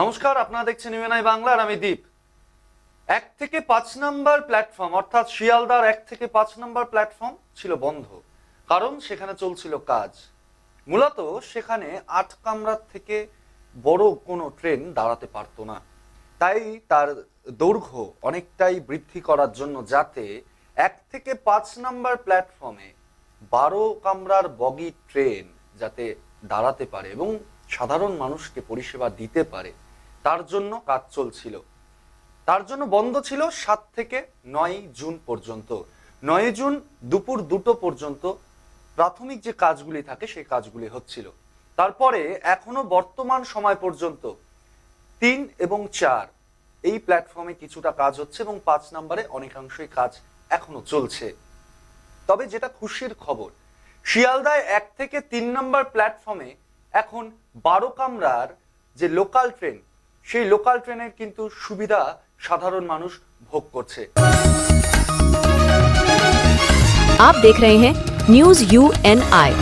নমস্কার, আপনারা দেখছেন ইউএনআই বাংলার আমি দীপ। এক থেকে পাঁচ নাম্বার প্ল্যাটফর্ম অর্থাৎ শিয়ালদার এক থেকে পাঁচ নাম্বার প্ল্যাটফর্ম ছিল বন্ধ। কারণ সেখানে চলছিল কাজ। মূলত সেখানে আট কামরার থেকে বড় কোনো ট্রেন দাঁড়াতে পারতো না। তাই তার দৈর্ঘ্য অনেকটাই বৃদ্ধি করার জন্য যাতে এক থেকে পাঁচ নাম্বার প্ল্যাটফর্মে বারো কামরার বগি ট্রেন যাতে দাঁড়াতে পারে এবং সাধারণ মানুষকে পরিষেবা দিতে পারে, তার জন্য কাজ চলছিল। তার জন্য বন্ধ ছিল সাত থেকে নয় জুন পর্যন্ত। নয় জুন দুপুর দুটো পর্যন্ত প্রাথমিক যে কাজগুলি থাকে, সেই কাজগুলি হচ্ছিল। তারপরে এখনও বর্তমান সময় পর্যন্ত তিন এবং চার এই প্ল্যাটফর্মে কিছুটা কাজ হচ্ছে এবং পাঁচ নম্বরে অনেকাংশই কাজ এখনও চলছে। তবে যেটা খুশির খবর, শিয়ালদায় এক থেকে তিন নম্বর প্ল্যাটফর্মে এখন বারো কামরার যে লোকাল ট্রেন সেই লোকাল ট্রেনের কিন্তু সুবিধা সাধারণ মানুষ ভোগ করছে आप देख रहे हैं न्यूज यू एन आई